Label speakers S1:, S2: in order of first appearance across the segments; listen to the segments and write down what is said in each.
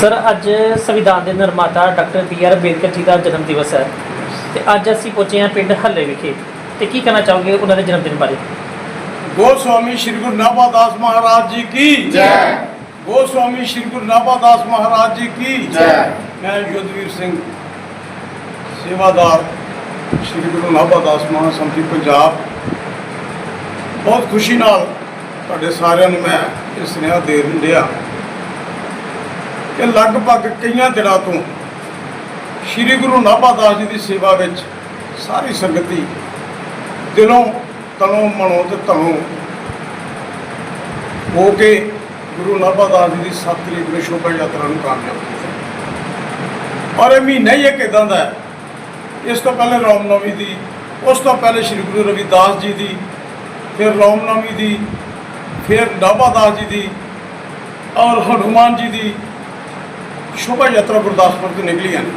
S1: Sir ਅੱਜ ਸੰਵਿਧਾਨ ਦੇ ਨਿਰਮਾਤਾ doctor B R Ambedkar ji ਦਾ ਜਨਮ ਦਿਵਸ ਹੈ ਤੇ ਅੱਜ ਅਸੀਂ ਪਹੁੰਚੇ ਹਾਂ ਪਿੰਡ ਹੱਲੇ ਵਿਖੇ। ਤੇ ਕੀ ਕਹਿਣਾ ਚਾਹੋਗੇ ਉਹਨਾਂ ਦੇ ਜਨਮ ਦਿਨ ਬਾਰੇ?
S2: ਗੋਸਵਾਮੀ ਸ੍ਰੀ ਗੁਰੂ ਨਾਭਾਦਾਸ ਮਹਾਰਾਜ ਜੀ ਕੀ?
S3: ਜੈ।
S2: ਗੋਸਵਾਮੀ ਸ੍ਰੀ ਗੁਰੂ ਨਾਭਾਦਾਸ ਮਹਾਰਾਜ ਜੀ ਕੀ?
S3: ਜੈ।
S2: ਮੈਂ ਯੁੱਧਵੀਰ ਸਿੰਘ ਸੇਵਾਦਾਰ ਸ੍ਰੀ ਗੁਰੂ ਨਾਭਾਦਾਸ ਮਹਾਸਮਿਤੀ ਪੰਜਾਬ। ਬਹੁਤ ਖੁਸ਼ੀ ਨਾਲ ਤੁਹਾਡੇ ਸਾਰਿਆਂ ਨੂੰ ਮੈਂ ਇਹ ਸੁਨੇਹਾ ਦੇ ਦਿੰਦਿਆ ਕਿ ਲਗਭਗ ਕਈਆਂ ਦਿਨਾਂ ਤੋਂ ਸ੍ਰੀ ਗੁਰੂ ਨਾਭਾਦਾਸ ਜੀ ਦੀ ਸੇਵਾ ਵਿੱਚ ਸਾਰੀ ਸੰਗਤੀ ਦਿਲੋਂ ਤਨੋਂ ਮਨੋਂ ਤੇ ਧਨੋਂ ਹੋ ਕੇ ਗੁਰੂ ਨਾਭਾਦਾਸ ਜੀ ਦੀ 7 ਤਰੀਕ ਨੂੰ ਸ਼ੋਭਾ ਯਾਤਰਾ ਨੂੰ ਕਾਮਯਾਬ ਕੀਤਾ। ਔਰ ਇਹ ਮਹੀਨਾ ਹੀ ਇੱਕ ਇਦਾਂ ਦਾ ਹੈ। ਇਸ ਤੋਂ ਪਹਿਲੇ ਰਾਮਨਵਮੀ ਦੀ, ਉਸ ਤੋਂ ਪਹਿਲੇ ਸ੍ਰੀ ਗੁਰੂ ਰਵਿਦਾਸ ਜੀ ਦੀ, ਫਿਰ ਰਾਮਨਵਮੀ ਦੀ, ਫਿਰ ਨਾਭਾਦਾਸ ਜੀ ਦੀ ਔਰ ਹਨੂਮਾਨ ਜੀ ਦੀ ਸ਼ੋਭਾ ਯਾਤਰਾ ਗੁਰਦਾਸਪੁਰ ਤੋਂ ਨਿਕਲੀਆਂ ਨੇ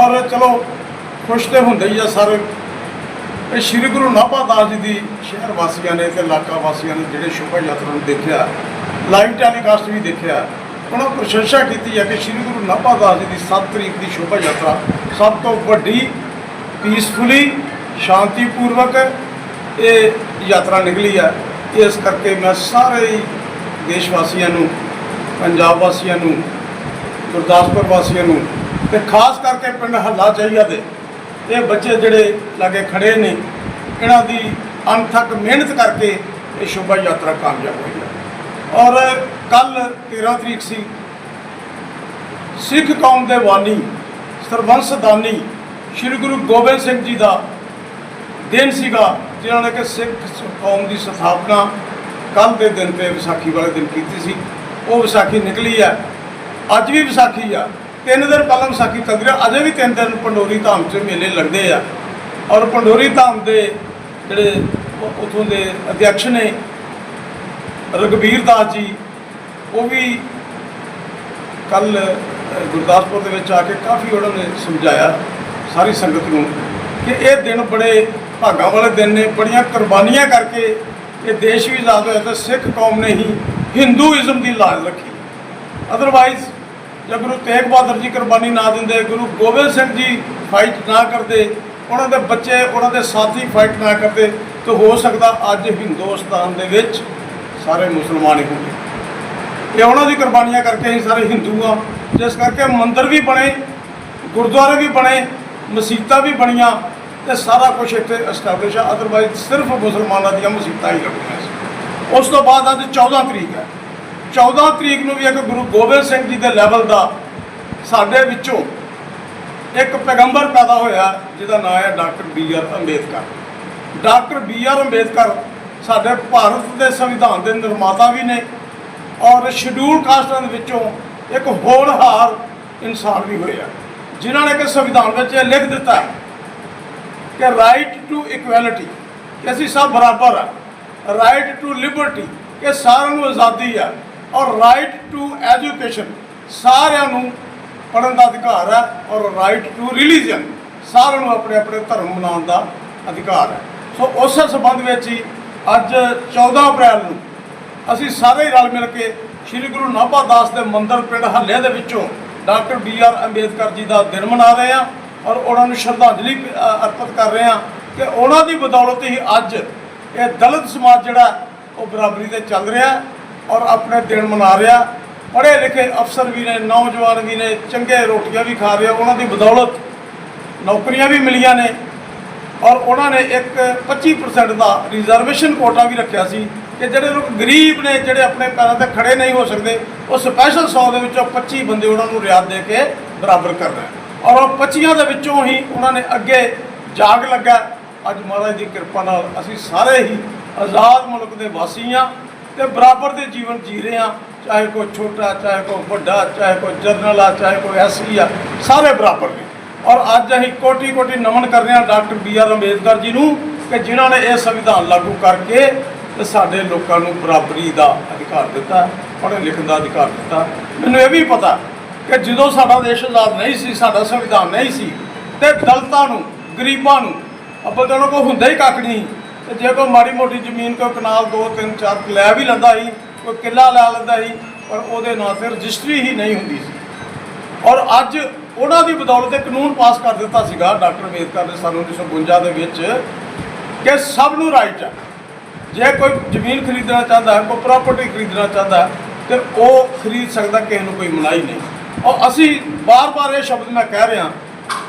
S2: ਔਰ ਚਲੋ, ਖੁਸ਼ ਤੇ ਹੁੰਦੇ ਹੀ ਆ ਸਾਰੇ। ਇਹ ਸ੍ਰੀ ਗੁਰੂ ਨਾਭਾ ਦਾਸ ਜੀ ਦੀ ਸ਼ਹਿਰ ਵਾਸੀਆਂ ਨੇ ਤੇ ਇਲਾਕਾ ਵਾਸੀਆਂ ਨੇ ਜਿਹੜੇ ਸ਼ੋਭਾ ਯਾਤਰਾ ਨੂੰ ਦੇਖਿਆ, ਲਾਈਵ ਟੈਲੀਕਾਸਟ ਵੀ ਦੇਖਿਆ, ਉਹਨਾਂ ਪ੍ਰਸ਼ੰਸਾ ਕੀਤੀ ਹੈ ਕਿ ਸ੍ਰੀ ਗੁਰੂ ਨਾਭਾ ਦਾਸ ਜੀ ਦੀ 7 ਤਰੀਕ ਦੀ ਸ਼ੋਭਾ ਯਾਤਰਾ ਸਭ ਤੋਂ ਵੱਡੀ ਪੀਸਫੁਲੀ ਸ਼ਾਂਤੀਪੂਰਵਕ ਇਹ ਯਾਤਰਾ ਨਿਕਲੀ ਹੈ ਇਸ ਕਰਕੇ ਮੈਂ ਸਾਰੇ ਹੀ ਦੇਸ਼ ਵਾਸੀਆਂ ਨੂੰ, ਪੰਜਾਬ ਵਾਸੀਆਂ ਨੂੰ ਗੁਰਦਾਸਪੁਰ ਵਾਸੀਆਂ ਨੂੰ ਤੇ ਖਾਸ ਕਰਕੇ ਪਿੰਡ ਹੱਲਾ ਚਾਹੀਆ ਦੇ ਇਹ ਬੱਚੇ ਜਿਹੜੇ ਲਾਗੇ ਖੜੇ ਨੇ, ਇਹਨਾਂ ਦੀ ਅਣਥੱਕ ਮਿਹਨਤ ਕਰਕੇ ਇਹ ਸ਼ੋਭਾ ਯਾਤਰਾ ਕਾਮਯਾਬ ਹੋਈ ਹੈ। ਔਰ ਕੱਲ 13 ਤਰੀਕ ਸੀ, ਸਿੱਖ ਕੌਮ ਦੇ ਵਾਨੀ ਸਰਬੰਸ ਦਾਨੀ ਸ੍ਰੀ ਗੁਰੂ ਗੋਬਿੰਦ ਸਿੰਘ ਜੀ ਦਾ ਦਿਨ ਸੀਗਾ, ਜਿਨ੍ਹਾਂ ਨੇ ਕਿ ਸਿੱਖ ਕੌਮ ਦੀ ਸਥਾਪਨਾ ਕੱਲ ਦੇ ਦਿਨ ਤੇ ਵਿਸਾਖੀ ਵਾਲੇ ਦਿਨ ਕੀਤੀ ਸੀ। ਉਹ ਵਿਸਾਖੀ ਨਿਕਲੀ ਹੈ ਅੱਜ ਵੀ ਵਿਸਾਖੀ ਆ। ਤਿੰਨ ਦਿਨ ਪਹਿਲਾਂ ਵਿਸਾਖੀ ਚੱਲਦੀ ਅਜੇ ਵੀ ਤਿੰਨ ਦਿਨ ਪੰਡੋਰੀ ਧਾਮ 'ਚ ਮੇਲੇ ਲੱਗਦੇ ਆ। ਔਰ ਪੰਡੋਰੀ ਧਾਮ ਦੇ ਜਿਹੜੇ ਉ- ਉੱਥੋਂ ਦੇ ਅਧਿਅਕਸ਼ ਨੇ ਰਗਵੀਰ ਦਾਸ ਜੀ, ਉਹ ਵੀ ਕੱਲ ਗੁਰਦਾਸਪੁਰ ਦੇ ਵਿੱਚ ਆ ਕੇ ਕਾਫੀ ਉਹਨਾਂ ਨੇ ਸਮਝਾਇਆ ਸਾਰੀ ਸੰਗਤ ਨੂੰ ਕਿ ਇਹ ਦਿਨ ਬੜੇ ਭਾਗਾਂ ਵਾਲੇ ਦਿਨ ਨੇ। ਬੜੀਆਂ ਕੁਰਬਾਨੀਆਂ ਕਰਕੇ ਇਹ ਦੇਸ਼ ਵੀ ਆਜ਼ਾਦ ਹੋਇਆ ਤੇ ਸਿੱਖ ਕੌਮ ਨੇ ਹੀ ਹਿੰਦੂਇਜ਼ਮ ਦੀ ਲਾਜ ਰੱਖੀ। ਅਦਰਵਾਈਜ਼ ਜਾਂ ਗੁਰੂ ਤੇਗ ਬਹਾਦਰ ਜੀ ਕੁਰਬਾਨੀ ਨਾ ਦਿੰਦੇ, ਗੁਰੂ ਗੋਬਿੰਦ ਸਿੰਘ ਜੀ ਫਾਈਟ ਨਾ ਕਰਦੇ, ਉਹਨਾਂ ਦੇ ਬੱਚੇ, ਉਹਨਾਂ ਦੇ ਸਾਥੀ ਫਾਈਟ ਨਾ ਕਰਦੇ, ਤਾਂ ਹੋ ਸਕਦਾ ਅੱਜ ਹਿੰਦੁਸਤਾਨ ਦੇ ਵਿੱਚ ਸਾਰੇ ਮੁਸਲਮਾਨ ਹੀ ਹੁੰਦੇ ਇਹ ਉਹਨਾਂ ਦੀ ਕੁਰਬਾਨੀਆਂ ਕਰਕੇ ਅਸੀਂ ਸਾਰੇ ਹਿੰਦੂ ਆ। ਜਿਸ ਕਰਕੇ ਮੰਦਰ ਵੀ ਬਣੇ, ਗੁਰਦੁਆਰੇ ਵੀ ਬਣੇ ਮਸੀਤਾਂ ਵੀ ਬਣੀਆਂ, ਤੇ ਸਾਰਾ ਕੁਝ ਇੱਥੇ ਐਸਟੈਬਲਿਸ਼ ਆ। ਅਦਰਵਾਈਜ਼ ਸਿਰਫ ਮੁਸਲਮਾਨਾਂ ਦੀਆਂ ਮਸਜਿਦਾਂ ਹੀ ਲੱਗਦੀਆਂ ਸੀ। ਉਸ ਤੋਂ ਬਾਅਦ ਅੱਜ 14 ਤਰੀਕ ਹੈ। 14 ਤਰੀਕ ਨੂੰ ਵੀ ਇੱਕ ਗੁਰੂ ਗੋਬਿੰਦ ਸਿੰਘ ਜੀ ਦੇ ਲੈਵਲ ਦਾ ਸਾਡੇ ਵਿੱਚੋਂ ਇੱਕ ਪੈਗੰਬਰ ਪੈਦਾ ਹੋਇਆ, ਜਿਹਦਾ ਨਾਮ ਹੈ doctor B R Ambedkar. Doctor B R Ambedkar ਸਾਡੇ ਭਾਰਤ ਦੇ ਸੰਵਿਧਾਨ ਦੇ ਨਿਰਮਾਤਾ ਵੀ ਨੇ ਔਰ ਸ਼ਡਿਊਲ ਕਾਸਟਾਂ ਦੇ ਵਿੱਚੋਂ ਇੱਕ ਹੋਣਹਾਰ ਇਨਸਾਨ ਵੀ ਹੋਇਆ। ਜਿਨ੍ਹਾਂ ਨੇ ਕਿ ਸੰਵਿਧਾਨ ਵਿੱਚ ਇਹ ਲਿਖ ਦਿੱਤਾ ਕਿ ਰਾਈਟ ਟੂ ਇਕੁਐਲਿਟੀ ਕਿ ਅਸੀਂ ਸਭ ਬਰਾਬਰ ਆ ਰਾਈਟ ਟੂ ਲਿਬਰਟੀ ਕਿ ਸਾਰਿਆਂ ਨੂੰ ਆਜ਼ਾਦੀ ਆ ਔਰ ਰਾਈਟ ਟੂ ਐਜੂਕੇਸ਼ਨ ਸਾਰਿਆਂ ਨੂੰ ਪੜ੍ਹਨ ਦਾ ਅਧਿਕਾਰ ਹੈ ਔਰ ਰਾਈਟ ਟੂ ਰਿਲੀਜੀਅਨ ਸਾਰਿਆਂ ਨੂੰ ਆਪਣੇ ਆਪਣੇ ਧਰਮ ਮਨਾਉਣ ਦਾ ਅਧਿਕਾਰ ਹੈ। ਸੋ ਉਸ ਸੰਬੰਧ ਵਿੱਚ ਹੀ ਅੱਜ 14 ਅਪ੍ਰੈਲ ਨੂੰ ਅਸੀਂ ਸਾਰੇ ਹੀ ਰਲ ਮਿਲ ਕੇ ਸ੍ਰੀ ਗੁਰੂ ਨਾਭਾ ਦਾਸ ਦੇ ਮੰਦਿਰ ਪਿੰਡ ਹੱਲੇ ਦੇ ਵਿੱਚੋਂ doctor B R Ambedkar ji ਦਾ ਦਿਨ ਮਨਾ ਰਹੇ ਹਾਂ ਔਰ ਉਹਨਾਂ ਨੂੰ ਸ਼ਰਧਾਂਜਲੀ ਅਰਪਿਤ ਕਰ ਰਹੇ ਹਾਂ ਕਿ ਉਹਨਾਂ ਦੀ ਬਦੌਲਤ ਹੀ ਅੱਜ ਇਹ ਦਲਿਤ ਸਮਾਜ ਜਿਹੜਾ ਉਹ ਬਰਾਬਰੀ ਤੇ ਚੱਲ ਰਿਹਾ ਔਰ ਆਪਣੇ ਦਿਨ ਮਨਾ ਰਿਹਾ। ਪੜ੍ਹੇ ਲਿਖੇ ਅਫਸਰ ਵੀ ਨੇ, ਨੌਜਵਾਨ ਵੀ ਨੇ, ਚੰਗੇ ਰੋਟੀਆਂ ਵੀ ਖਾ ਰਹੇ ਉਹਨਾਂ ਦੀ ਬਦੌਲਤ ਨੌਕਰੀਆਂ ਵੀ ਮਿਲੀਆਂ ਨੇ। ਔਰ ਉਹਨਾਂ ਨੇ ਇੱਕ 25% ਦਾ ਰਿਜ਼ਰਵੇਸ਼ਨ ਕੋਟਾ ਵੀ ਰੱਖਿਆ ਸੀ ਕਿ ਜਿਹੜੇ ਲੋਕ ਗਰੀਬ ਨੇ, ਜਿਹੜੇ ਆਪਣੇ ਪੈਰਾਂ ਤੇ ਖੜੇ ਨਹੀਂ ਹੋ ਸਕਦੇ, ਉਹ ਸਪੈਸ਼ਲ 100 ਦੇ ਵਿੱਚੋਂ 25 ਬੰਦੇ ਉਹਨਾਂ ਨੂੰ ਰਿਆਤ ਦੇ ਕੇ ਬਰਾਬਰ ਕਰ ਰਹੇ ਔਰ ਉਹ 25 ਦੇ ਵਿੱਚੋਂ ਹੀ ਉਹਨਾਂ ਨੇ ਅੱਗੇ ਜਾਗ ਲੱਗਾ। ਅੱਜ ਮਹਾਰਾਜ ਦੀ ਕਿਰਪਾ ਨਾਲ ਅਸੀਂ ਸਾਰੇ ਹੀ ਆਜ਼ਾਦ ਮੁਲਕ ਦੇ ਵਾਸੀ ਹਾਂ। ਤੇ ਬਰਾਬਰ ਦੇ ਜੀਵਨ ਜੀ ਰਹੇ ਹਾਂ, ਚਾਹੇ ਕੋਈ ਛੋਟਾ, ਚਾਹੇ ਕੋਈ ਵੱਡਾ, ਚਾਹੇ ਕੋਈ ਜਰਨਲ ਆ, ਚਾਹੇ ਕੋਈ ਐਸੀ ਆ, ਸਾਰੇ ਬਰਾਬਰ ਨੇ। ਔਰ ਅੱਜ ਅਸੀਂ ਕੋਟੀ ਕੋਟੀ ਨਮਨ ਕਰ ਰਹੇ ਹਾਂ doctor B R Ambedkar ji ਨੂੰ ਕਿ ਜਿਨ੍ਹਾਂ ਨੇ ਇਹ ਸੰਵਿਧਾਨ ਲਾਗੂ ਕਰਕੇ ਤੇ ਸਾਡੇ ਲੋਕਾਂ ਨੂੰ ਬਰਾਬਰੀ ਦਾ ਅਧਿਕਾਰ ਦਿੱਤਾ ਪੜ੍ਹਨ ਲਿਖਣ ਦਾ ਅਧਿਕਾਰ ਦਿੱਤਾ। ਮੈਨੂੰ ਇਹ ਵੀ ਪਤਾ ਕਿ ਜਦੋਂ ਸਾਡਾ ਦੇਸ਼ ਆਜ਼ਾਦ ਨਹੀਂ ਸੀ, ਸਾਡਾ ਸੰਵਿਧਾਨ ਨਹੀਂ ਸੀ, ਤੇ ਦਲਤਾਂ ਨੂੰ, ਗਰੀਬਾਂ ਨੂੰ ਅੱਬਲ ਤਾਂ ਉਹਨਾਂ ਕੋਲ ਹੁੰਦਾ ਹੀ ਕੱਖ ਨਹੀਂ। ਤੇ ਜੇ ਕੋਈ ਮਾੜੀ ਮੋਟੀ ਜ਼ਮੀਨ ਕੋਈ ਕਨਾਲ ਦੋ, ਤਿੰਨ, ਚਾਰ ਲੈ ਵੀ ਲੈਂਦਾ ਸੀ, ਕੋਈ ਕਿੱਲਾ ਲੈ ਲੈਂਦਾ ਸੀ, ਪਰ ਉਹਦੇ ਨਾਂ ਤੇ ਰਜਿਸਟਰੀ ਹੀ ਨਹੀਂ ਹੁੰਦੀ ਸੀ। ਔਰ ਅੱਜ ਉਹਨਾਂ ਦੀ ਬਦੌਲਤ ਇੱਕ ਕਾਨੂੰਨ ਪਾਸ ਕਰ ਦਿੱਤਾ ਸੀਗਾ ਡਾਕਟਰ ਅੰਬੇਦਕਰ ਨੇ ਸਾਨੂੰ 1952 ਦੇ ਵਿੱਚ ਕਿ ਸਭ ਨੂੰ ਰਾਈਟ ਹੈ ਜੇ ਕੋਈ ਜ਼ਮੀਨ ਖਰੀਦਣਾ ਚਾਹੁੰਦਾ ਹੈ, ਕੋਈ ਪ੍ਰਾਪਰਟੀ ਖਰੀਦਣਾ ਚਾਹੁੰਦਾ ਹੈ, ਤੇ ਉਹ ਖਰੀਦ ਸਕਦਾ, ਕਿਸੇ ਨੂੰ ਕੋਈ ਮਨਾਹੀ ਨਹੀਂ। ਔਰ ਅਸੀਂ ਬਾਰ-ਬਾਰ ਇਹ ਸ਼ਬਦ ਮੈਂ ਕਹਿ ਰਿਹਾ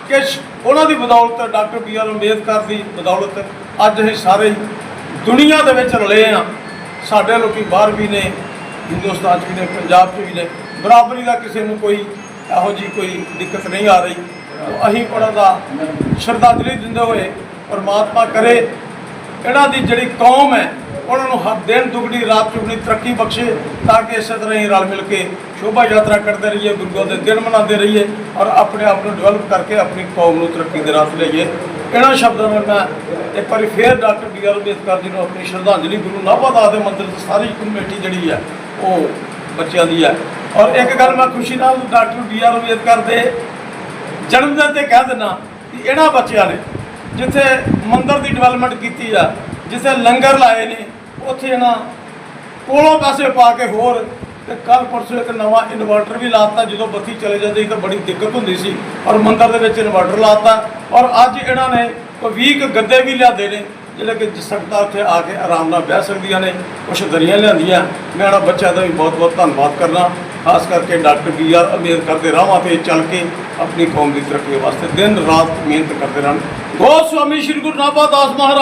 S2: ਕਿ ਉਹਨਾਂ ਦੀ ਬਦੌਲਤ ਡਾਕਟਰ ਬੀ ਆਰ ਅੰਬੇਦਕਰ ਦੀ ਬਦੌਲਤ ਅੱਜ ਅਸੀਂ ਸਾਰੇ ਦੁਨੀਆ ਦੇ ਵਿੱਚ ਰਲੇ ਆ ਸਾਡੇ ਲੋਕੀ ਬਾਹਰ ਵੀ ਨੇ, ਹਿੰਦੁਸਤਾਨ 'ਚ ਵੀ ਨੇ, ਪੰਜਾਬ 'ਚ ਵੀ ਨੇ। ਬਰਾਬਰੀ ਦਾ ਕਿਸੇ ਨੂੰ ਕੋਈ ਇਹੋ ਜੀ ਕੋਈ ਦਿੱਕਤ ਨਹੀਂ ਆ ਰਹੀ। ਅਸੀਂ ਉਹਨਾਂ ਦਾ ਸ਼ਰਧਾਂਜਲੀ ਦਿੰਦੇ ਹੋਏ ਪਰਮਾਤਮਾ ਕਰੇ। ਇਹਨਾਂ ਦੀ ਜਿਹੜੀ ਕੌਮ ਹੈ, ਉਹਨਾਂ ਨੂੰ ਹਰ ਦਿਨ ਦੁਗਣੀ, ਰਾਤ ਚੁਗਣੀ ਤਰੱਕੀ ਬਖਸ਼ੇ ਤਾਂ ਕਿ ਇਸੇ ਤਰ੍ਹਾਂ ਹੀ ਰਲ ਮਿਲ ਕੇ ਸ਼ੋਭਾ ਯਾਤਰਾ ਕਰਦੇ ਰਹੀਏ ਗੁਰੂਆਂ ਦੇ ਦਿਨ ਮਨਾਉਂਦੇ ਰਹੀਏ ਔਰ ਆਪਣੇ ਆਪ ਨੂੰ ਡਿਵੈਲਪ ਕਰਕੇ ਆਪਣੀ ਕੌਮ ਨੂੰ ਤਰੱਕੀ ਦੇ ਰਾਹ ਤੇ ਲਈਏ ਇਹਨਾਂ ਸ਼ਬਦਾਂ ਨਾਲ ਮੈਂ ਇੱਕ ਵਾਰੀ ਫੇਰ doctor B R Ambedkar ji ਨੂੰ ਆਪਣੀ ਸ਼ਰਧਾਂਜਲੀ ਗੁਰੂ ਨਾਭਾ ਦੇ ਮੰਦਿਰ ਦੀ ਸਾਰੀ ਕਮੇਟੀ ਜਿਹੜੀ ਹੈ, ਉਹ ਬੱਚਿਆਂ ਦੀ ਹੈ। ਔਰ ਇੱਕ ਗੱਲ ਮੈਂ ਖੁਸ਼ੀ ਨਾਲ ਡਾਕਟਰ ਬੀ ਆਰ ਅੰਬੇਦਕਰ ਦੇ ਜਨਮ ਦਿਨ ਤੇ ਕਹਿ ਦਿੰਦਾ ਕਿ ਇਹਨਾਂ ਬੱਚਿਆਂ ਨੇ ਜਿੱਥੇ ਮੰਦਿਰ ਦੀ ਡਿਵੈਲਪਮੈਂਟ ਕੀਤੀ ਆ, ਜਿੱਥੇ ਲੰਗਰ ਲਾਏ ਨੇ, ਉੱਥੇ ਇਹਨਾਂ ਕੋਲੋਂ ਪੈਸੇ ਪਾ ਕੇ ਹੋਰ ਤੇ ਕੱਲ ਪਰਸੋਂ ਇੱਕ ਨਵਾਂ ਇਨਵਰਟਰ ਵੀ ਲਾਤਾ, ਜਦੋਂ ਬੱਤੀ ਚਲੇ ਜਾਂਦੀ ਸੀ ਤਾਂ ਬੜੀ ਦਿੱਕਤ ਹੁੰਦੀ ਸੀ। ਔਰ ਮੰਦਰ ਦੇ ਵਿੱਚ ਇਨਵਰਟਰ ਲਾਤਾ। ਔਰ ਅੱਜ ਇਹਨਾਂ ਨੇ ਕੋਈ 20 ਗੱਦੇ ਵੀ ਲਿਆਦੇ ਨੇ, ਜਿਹੜੇ ਕਿ ਸੰਗਤਾਂ ਉੱਥੇ ਆ ਕੇ ਆਰਾਮ ਨਾਲ ਬਹਿ ਸਕਦੀਆਂ ਨੇ, ਕੁਛ ਦਰੀਆਂ ਲਿਆਂਦੀਆਂ। ਮੈਂ ਇਹਨਾਂ ਬੱਚਿਆਂ ਦਾ ਵੀ ਬਹੁਤ ਬਹੁਤ ਧੰਨਵਾਦ ਕਰਨਾ ਖਾਸ ਕਰਕੇ ਡਾਕਟਰ ਬੀ ਆਰ ਅੰਬੇਦਕਰ ਦੇ ਰਾਹਾਂ ਤੇ ਚੱਲ ਕੇ ਆਪਣੀ ਕੌਮ ਦੀ ਤਰੱਕੀ ਵਾਸਤੇ ਦਿਨ ਰਾਤ ਮਿਹਨਤ ਕਰਦੇ ਰਹਿਣ। ਗੋ ਸਵਾਮੀ ਸ੍ਰੀ ਗੁਰੂ ਨਾਭਾ ਦਾਸ ਮਹਾਰਾਜ।